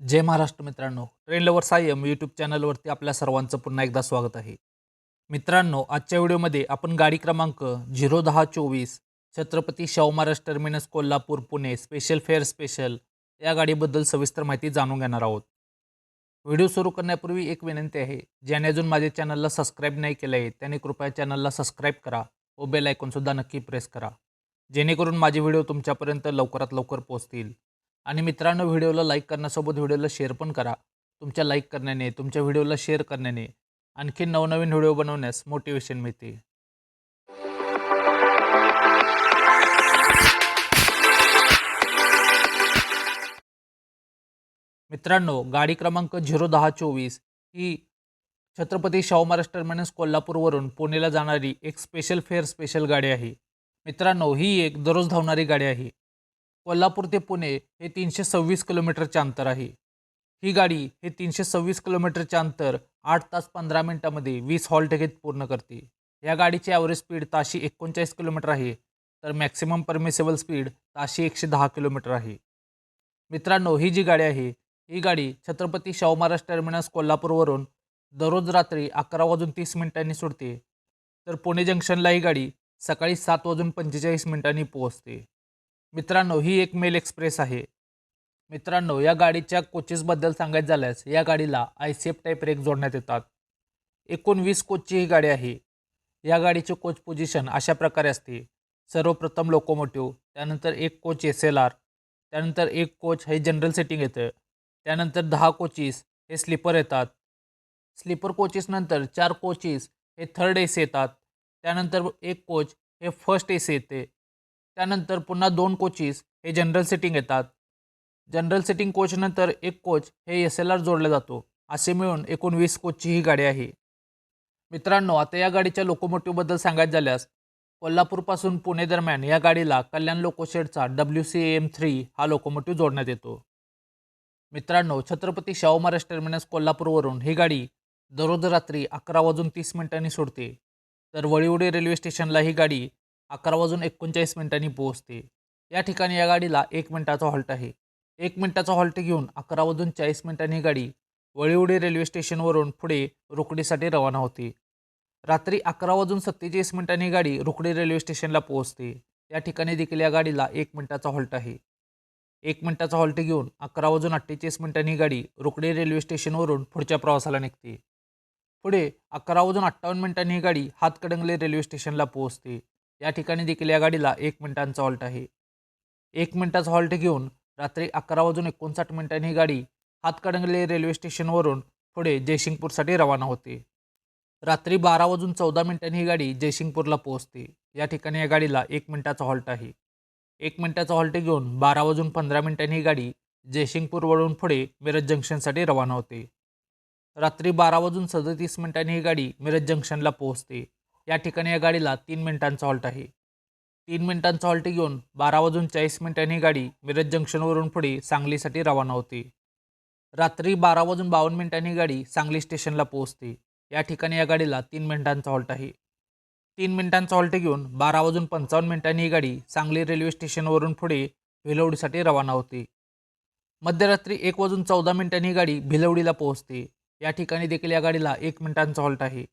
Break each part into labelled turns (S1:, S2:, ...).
S1: जय महाराष्ट्र मित्रांनो. Train lover Sayam YouTube चॅनलवरती आपल्या सर्वांचं पुन्हा एकदा स्वागत आहे. मित्रांनो आजच्या व्हिडिओमध्ये आपण गाडी क्रमांक झिरो दहा चोवीस Chhatrapati Shahu Maharaj terminus Kolhapur Pune special fare special या गाडीबद्दल सविस्तर माहिती जाणून घेणार आहोत. व्हिडिओ सुरू करण्यापूर्वी एक विनंती आहे ज्याने अजून माझ्या चॅनलला सबस्क्राईब नाही केलं आहे त्याने कृपया चॅनलला सबस्क्राईब करा व बेल आयकॉनसुद्धा नक्की प्रेस करा. जेणेकरून माझे व्हिडिओ तुमच्यापर्यंत लवकरात लवकर पोहोचतील. आणि मित्रांनो व्हिडिओला लाईक करण्यासोबत व्हिडिओला शेअर पण करा. तुमच्या लाईक करण्याने तुमच्या व्हिडिओला शेअर करण्याने आणखी नवनवीन व्हिडिओ बनवण्यास मोटिवेशन मिळते. मित्रांनो गाडी क्रमांक झिरो दहा चोवीस ही छत्रपती शाहू महाराज टर्मिनस कोल्हापूरवरून पुणेला जाणारी एक स्पेशल फेअर स्पेशल गाडी आहे. मित्रांनो ही एक दररोज धावणारी गाडी आहे. कोल्हापूर ते पुणे हे तीनशे सव्वीस किलोमीटरचे अंतर आहे. ही गाडी हे तीनशे सव्वीस किलोमीटरचे अंतर आठ तास पंधरा मिनिटामध्ये वीस हॉल्ट घेत पूर्ण करते. या गाडीची ॲव्हरेज स्पीड ताशी एकोणचाळीस किलोमीटर आहे तर मॅक्सिमम परमिसेबल स्पीड ताशी एकशे दहा किलोमीटर आहे. मित्रांनो ही जी गाडी आहे ही गाडी छत्रपती शाहू महाराज टर्मिनस कोल्हापूरवरून दररोज रात्री अकरा वाजून तीस मिनिटांनी सुटते. तर पुणे जंक्शनला ही गाडी सकाळी सात वाजून पंचेचाळीस मिनिटांनी पोहोचते. मित्रांनो ही एक मेल एक्सप्रेस आहे. मित्रांनो या गाडीच्या कोचेसबद्दल सांगायचं झाल्यास या गाडीला I C F type rake जोडण्यात येतात. एकूण वीस कोचची ही गाडी आहे. या गाडीचे कोच पोझिशन अशा प्रकारे असते. सर्वप्रथम लोकोमोटिव्ह त्यानंतर एक कोच एस एल आर त्यानंतर एक कोच हे जनरल सेटिंग येतं. त्यानंतर दहा कोचीस हे स्लीपर येतात. स्लीपर कोचेसनंतर चार कोचीस हे थर्ड एस येतात. त्यानंतर एक कोच हे फर्स्ट एस येते. त्यानंतर पुन्हा दोन कोचेस हे जनरल सिटिंग येतात. जनरल सिटिंग कोचनंतर एक कोच हे एस एल आर जोडला जातो. असे मिळून एकूण वीस कोचची ही गाडी आहे. मित्रांनो आता या गाडीच्या लोकोमोटिव्हबद्दल सांगायचं झाल्यास कोल्हापूरपासून पुणे दरम्यान या गाडीला कल्याण लोकोशेडचा डब्ल्यू सी एम थ्री हा लोकोमोटिव्ह जोडण्यात येतो. मित्रांनो छत्रपती शाहू महाराज टर्मिनस कोल्हापूरवरून ही गाडी दररोज रात्री अकरा वाजून तीस मिनिटांनी सोडते. तर वळीवडी रेल्वे स्टेशनला ही गाडी अकरा वाजून एकोणचाळीस मिनिटांनी पोहोचते. या ठिकाणी या गाडीला एक मिनिटाचा हॉल्ट आहे. एक मिनिटाचा हॉल्ट घेऊन अकरा वाजून चाळीस मिनिटांनी ही गाडी वळीवडी रेल्वे स्टेशनवरून पुढे रुकडीसाठी रवाना होते. रात्री अकरा वाजून सत्तेचाळीस मिनिटांनी गाडी रुकडी रेल्वे स्टेशनला पोहोचते. या ठिकाणी देखील या गाडीला एक मिनिटाचा हॉल्ट आहे. एक मिनिटाचा हॉल्ट घेऊन अकरा वाजून अठ्ठेचाळीस मिनिटांनी गाडी रुकडी रेल्वे स्टेशनवरून पुढच्या प्रवासाला निघते. पुढे अकरा वाजून अठ्ठावन्न मिनिटांनी ही गाडी हातकडंगले रेल्वे स्टेशनला पोहोचते. या ठिकाणी देखील या गाडीला एक मिनिटांचा हॉल्ट आहे. एक मिनिटाचा हॉल्ट घेऊन रात्री अकरा वाजून एकोणसाठ मिनिटांनी ही गाडी हातकणंगले रेल्वे स्टेशनवरून पुढे जयसिंगपूरसाठी रवाना होते. रात्री बारा वाजून चौदा मिनिटांनी ही गाडी जयसिंगपूरला पोहोचते. या ठिकाणी या गाडीला एक मिनिटाचा हॉल्ट आहे. एक मिनिटाचा हॉल्ट घेऊन बारा वाजून पंधरा मिनिटांनी ही गाडी जयसिंगपूरवरून पुढे मिरज जंक्शनसाठी रवाना होते. रात्री बारा वाजून सदतीस मिनिटांनी ही गाडी मिरज जंक्शनला पोहोचते. या ठिकाणी या गाडीला तीन मिनिटांचा हॉल्ट आहे. तीन मिनिटांचा हॉल्ट घेऊन बारा वाजून चाळीस मिनिटांनी ही गाडी मिरज जंक्शनवरून पुढे सांगलीसाठी रवाना होते. रात्री बारा वाजून बावन्न मिनिटांनी ही गाडी सांगली स्टेशनला पोहोचते. या ठिकाणी या गाडीला तीन मिनिटांचा हॉल्ट आहे. तीन मिनिटांचा हॉल्ट घेऊन बारा वाजून पंचावन्न मिनिटांनी ही गाडी सांगली रेल्वे स्टेशनवरून पुढे भिलवडीसाठी रवाना होते. मध्यरात्री एक वाजून चौदा मिनिटांनी ही गाडी भिलवडीला पोहोचते. या ठिकाणी देखील या गाडीला एक मिनिटांचा हॉल्ट आहे.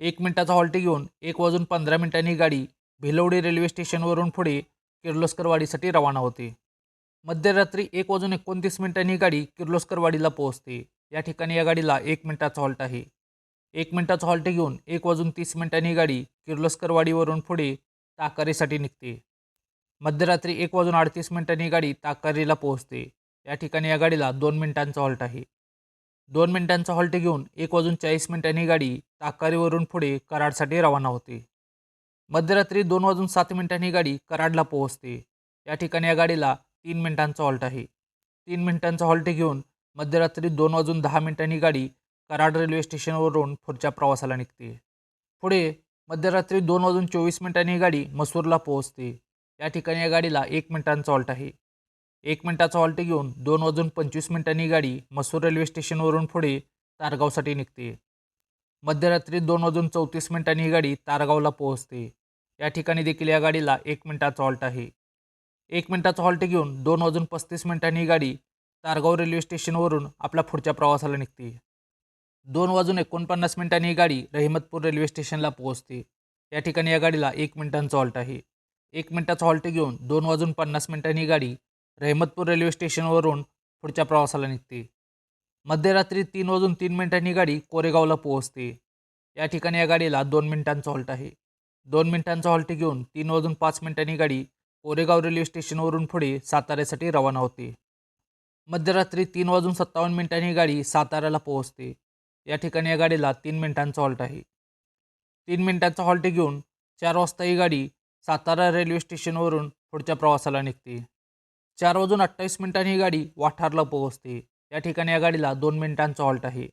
S1: एक मिनिटाचा हॉल्ट घेऊन एक वाजून पंधरा मिनिटांनी ही गाडी भिलवडी रेल्वे स्टेशनवरून पुढे किर्लोस्करवाडीसाठी रवाना होते. मध्यरात्री एक वाजून एकोणतीस मिनिटांनी ही गाडी किर्लोस्करवाडीला पोहोचते. या ठिकाणी या गाडीला एक मिनिटाचा हॉल्ट आहे. एक मिनिटाचा हॉल्ट घेऊन एक वाजून तीस मिनिटांनी ही गाडी किर्लोस्करवाडीवरून पुढे ताकारीसाठी निघते. मध्यरात्री एक वाजून अडतीस मिनिटांनी गाडी ताकारीला पोहोचते. या ठिकाणी या गाडीला दोन मिनिटांचा हॉल्ट आहे. दोन मिनिटांचा हॉल्ट घेऊन एक वाजून चाळीस मिनिटांनी गाडी ताकारीवरून पुढे कराडसाठी रवाना होते. मध्यरात्री दोन वाजून सात मिनिटांनी गाडी कराडला पोहोचते. या ठिकाणी या गाडीला तीन मिनिटांचा हॉल्ट आहे. तीन मिनिटांचा हॉल्ट घेऊन मध्यरात्री दोन वाजून दहा मिनिटांनी गाडी कराड रेल्वे स्टेशनवरून पुढच्या प्रवासाला निघते. पुढे मध्यरात्री दोन वाजून चोवीस मिनिटांनी गाडी मसूरला पोहोचते. या ठिकाणी या गाडीला एक मिनिटांचा हॉल्ट आहे. एक मिनिटाचा हॉल्ट घेऊन दोन वाजून पंचवीस मिनिटांनी गाडी मसूर रेल्वे स्टेशनवरून पुढे तारगावसाठी निघते. मध्यरात्री दोन वाजून चौतीस मिनिटांनी ही गाडी तारगावला पोहोचते. या ठिकाणी देखील या गाडीला एक मिनिटाचा हॉल्ट आहे. एक मिनिटाचा हॉल्ट घेऊन दोन वाजून पस्तीस मिनिटांनी ही गाडी तारगाव रेल्वे स्टेशनवरून आपल्या पुढच्या प्रवासाला निघते. दोन वाजून एकोणपन्नास मिनिटांनी ही गाडी रहिमतपूर रेल्वे स्टेशनला पोहोचते. या ठिकाणी या गाडीला एक मिनिटांचा हॉल्ट आहे. एक मिनिटाचा हॉल्ट घेऊन दोन वाजून पन्नास मिनिटांनी ही गाडी रहमतपूर रेल्वे स्टेशनवरून पुढच्या प्रवासाला निघते. मध्यरात्री तीन वाजून तीन मिनिटांनी गाडी कोरेगावला पोहोचते. या ठिकाणी या गाडीला दोन मिनिटांचा हॉल्ट आहे. दोन मिनिटांचा हॉल्ट घेऊन तीन वाजून पाच मिनिटांनी गाडी कोरेगाव रेल्वे स्टेशनवरून पुढे साताऱ्यासाठी रवाना होते. मध्यरात्री तीन वाजून सत्तावन्न मिनिटांनी गाडी साताऱ्याला पोहोचते. या ठिकाणी या गाडीला तीन मिनिटांचा हॉल्ट आहे. तीन मिनिटांचा हॉल्ट घेऊन चार वाजता ही गाडी सातारा रेल्वे स्टेशनवरून पुढच्या प्रवासाला निघते. चार वाजून अठ्ठावीस मिनिटांनी ही गाडी वाठारला पोहोचते. या ठिकाणी या गाडीला दोन मिनिटांचा हॉल्ट आहे.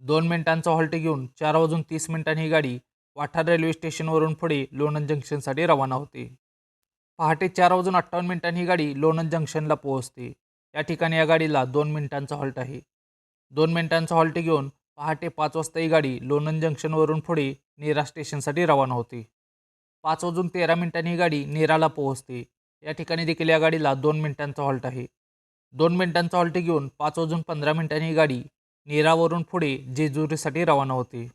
S1: दोन मिनिटांचा हॉल्ट घेऊन चार वाजून तीस मिनिटांनी ही गाडी वाठार रेल्वे स्टेशनवरून पुढे लोणंद जंक्शनसाठी रवाना होते. पहाटे चार वाजून अठ्ठावन्न मिनिटांनी ही गाडी लोणंद जंक्शनला पोहोचते. या ठिकाणी या गाडीला दोन मिनिटांचा हॉल्ट आहे. दोन मिनिटांचा हॉल्ट घेऊन पहाटे पाच वाजता ही गाडी लोणंद जंक्शनवरून पुढे नेरा स्टेशनसाठी रवाना होते. पाच वाजून तेरा मिनिटांनी ही गाडी नेराला पोहोचते. या ठिकाणी देखील या गाडीला दोन मिनिटांचा हॉल्ट आहे. दोन मिनिटांचा हॉल्ट घेऊन पाच वाजून पंधरा मिनिटांनी ही गाडी नीरावरून पुढे जेजुरीसाठी रवाना होते.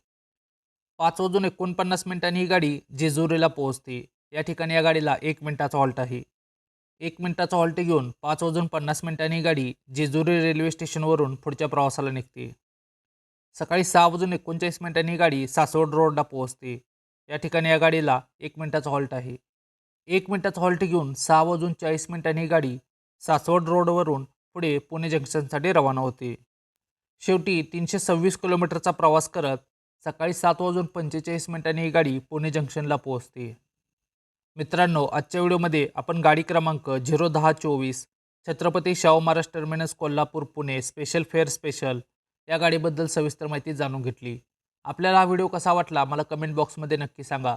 S1: पाच वाजून एकोणपन्नास मिनिटांनी ही गाडी जेजुरीला पोहोचते. या ठिकाणी या गाडीला एक मिनिटाचा हॉल्ट आहे. एक मिनिटाचा हॉल्ट घेऊन पाच वाजून पन्नास मिनिटांनी ही गाडी जेजुरी रेल्वे स्टेशनवरून पुढच्या प्रवासाला निघते. सकाळी सहा वाजून एकोणचाळीस मिनिटांनी ही गाडी सासवड रोडला पोहोचते. या ठिकाणी या गाडीला एक मिनिटाचा हॉल्ट आहे. एक मिनिटाचा हॉल्ट घेऊन सहा वाजून चाळीस मिनिटांनी ही गाडी सासवड रोडवरून पुढे पुणे जंक्शनसाठी रवाना होते. शेवटी तीनशे सव्वीस किलोमीटरचा प्रवास करत सकाळी सात वाजून पंचेचाळीस मिनिटांनी ही गाडी पुणे जंक्शनला पोहोचते. मित्रांनो आजच्या व्हिडिओमध्ये आपण गाडी क्रमांक झिरो दहा चोवीस Chhatrapati Shahu Maharaj terminus Kolhapur Pune special fare special या गाडीबद्दल सविस्तर माहिती जाणून घेतली. आपल्याला हा व्हिडिओ कसा वाटला मला कमेंट बॉक्समध्ये नक्की सांगा.